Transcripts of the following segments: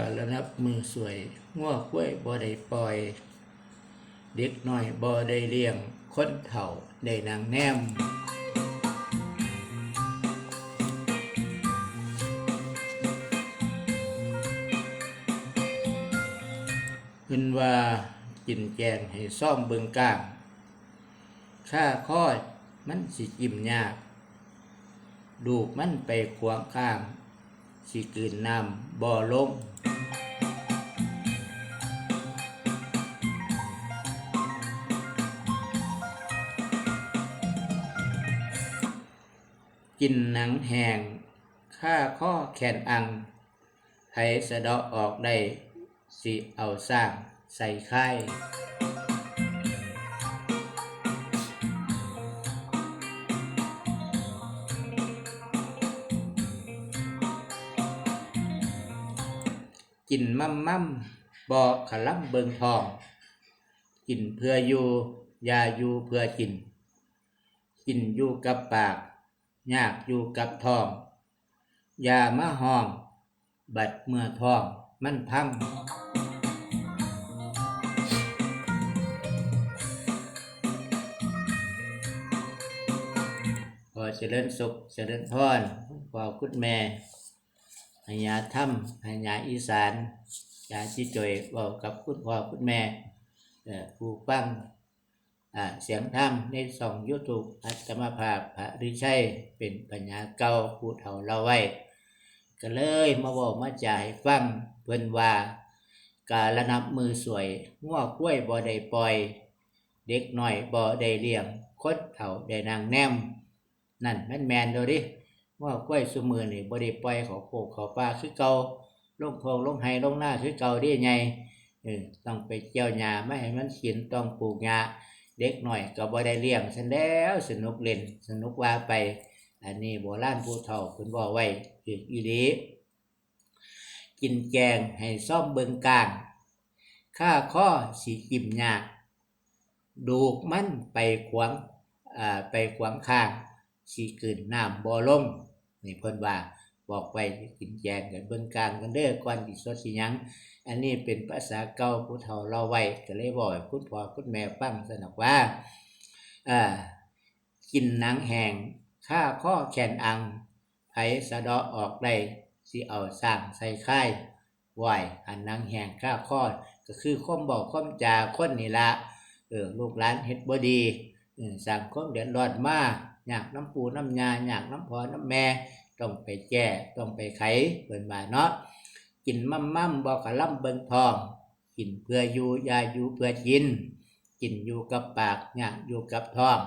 การระนับมือสวยง้อกล้วยบ่ได้ปล่อย เด็กน้อยบ่ได้เลี้ยง คนเฒ่าได้นางแนมเพิ่นว่ากินแกงให้ซ่อมเบิงกลางข้าข้อยมันสิจิ้มยาก ดูกมันไปขวางข้าง สิกลืนน้ำบ่อลง กินหนังแหงข้าข้อแขนอังไผสะเดาะออกได้สิเอาสร้างใส่ค่กินมั่มมั่มบอกขลับเบิงทอง กินเพื่ออยู่ยาอยู่เพื่อกิน กินอยู่กับปาก ยากอยู่กับทองยามาห้อง บัดเมื่อทองมันพังพอเจริญสุขเจริญพรพอคุณแม่พญาถ้ำพญาอีสานยาชิจอยบอกกับคุณพ่อคุณแม่ผู้ฟัง เสียงธรรมในสองยูทูบอัตมภาพพระริชัยเป็นปัญญาเก่าผู้เฒ่าเราไว้ ก็เลยมาบอกมาจ่ายฟังเพิ่นว่า การระนับมือสวยง้อกล้วยบ่ได้ปล่อย เด็กหน้อยบ่ได้เลี้ยงคนเฒ่าได้นางแนม นั่นแม่นแมนดูดิว่ากล้วยซุมือนี่บ่ได้ปล่อยเขาโคกเขาป่าคือเก่าลงโพงลงไห้ลงหน้าคือเก่าได้ไงต้องไปเกี่ยวหญ้าไม่ให้มันกินต้องปลูกหญ้า เด็กหน่อยก็บ่ได้เลี้ยงซันแล้วสนุกเล่นสนุกว่าไป อันนี้โบราณผู้เฒ่าเพิ่นบอกไว้คืออีลีกินแกงให้ซ่อมเบิงกลางข้าข้อสิกิมยากดูกมันไปขวางอ่าไปขวางข้างสีกืนน้ำบ่ลงนี่เพิ่นว่า บอกไว้กินแจงกันเบิ่งกลางกันเด้อก่อนสิสดสิยัง อันนี้เป็นภาษาเก่าผู้เฒ่าเราไว้ก็เลยบอกคุณพ่อคุณแม่ฟังสนักว่าอ่ากินหนังแหงข้าข้อแขนอังไผสะดาะออกได้สิเอาสร้างใส่ค่ายไหวอันนังแหงข้าข้อก็คือความบอกความจาคนนี่ละเออลูกหลานเฮ็ดบ่ดีสร้างความเดือดร้อนมาอยากน้ำปูน้ำยาอยากน้ำพอน้ำแม่ ต้องไปแก้ต้องไปไขเปิ่นว่าเนาะกินมั่มมั่มบอกกะล่ำเบิงทอง กินเพื่ออยู่อยาอยู่เพื่อกิน กินอยู่กับปากอยากอยู่กับท้อง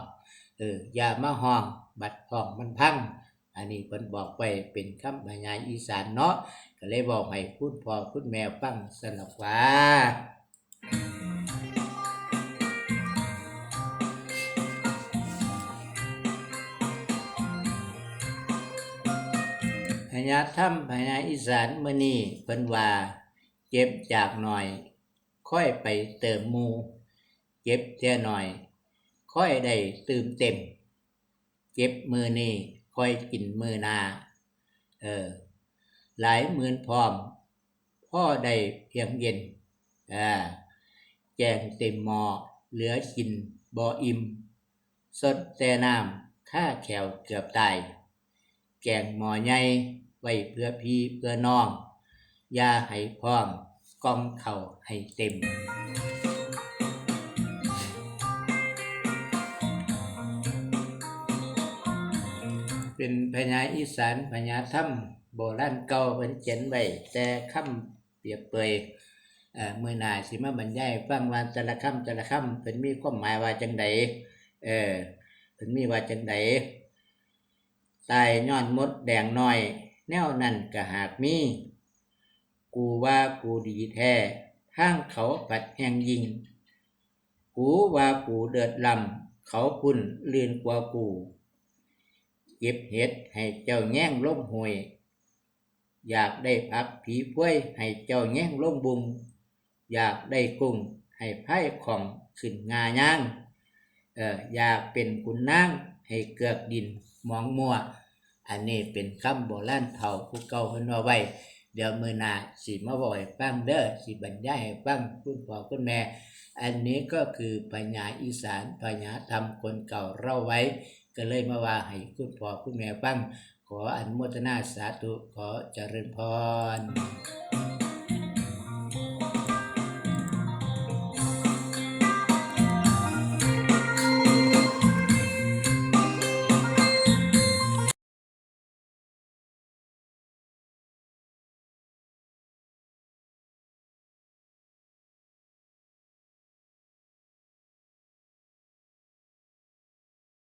เอออย่ามาห้องบัดท้องมันพัง อันนี้เพิ่นบอกไว้เป็นคำบรรยายอีสานเนาะก็เลยบอกให้คุณพ่อคุณแม่ฟังสนับว่า ญาถ้ำพญาอีสานมื้อนี้เพิ่นว่าเก็บจากหน่อย ค่อยไปเติมมูเก็บเท่หน่อย ค่อยได้เติมเต็มเก็บมือนี้ค่อยกินมือนาเออหลายหมื่นพร้อม พ่อได้เพียงเย็นอ่าแกงเต็มหม้อเหลือกินบ่อิ่ม สดแต่น้ำข้าแขวเกือบตาย แกงหมอใหญ่ ไว้เพื่อพี่เพื่อน้องอย่าให้พร้อมกองเข่าให้เต็มเป็นพญาอีสานพญาถ้ำโบราณเก่าเป็นเขียนไว้แต่คำเปียบเปยเอ่อมื่อหนาสิมาบรรยายฟังว่าแต่ละคำแต่ละคำเป็นมีความหมายว่าจังใดเออเป็นมีว่าจังใดตายย้อนมดแดงน้อย แนวนั้นก็หากมี กูว่ากูดีแท้ทางเขาปัดแห่งยิง กูว่ากูเดือดลำเขาพุ่นลื่นกว่ากูเก็บเห็ดให้เจ้าแง่งล้มหวย อยากได้ผักผีพ้วยให้เจ้าแง่งล้มบุงอยากได้กุ้งให้ไพ่ของขึ้นงาย่างเอออยากเป็นขุนนางให้เกือกดินมองมัว อันนี้เป็นคำโบราณเฒ่าผู้เก่าเพิ่นว่าไว้ เดี๋ยวมือหน้าสิมาบ่อกให้ฟังเด้อสิบรรยายให้ฟังคุณพ่อคุณแม่ อันนี้ก็คือปัญญาอีสานปัญญาธรรมคนเก่าเล่าไว้ ก็เลยมาว่าให้คุณพ่อคุณแม่ฟังขออนุโมทนาสาธุขอเจริญพร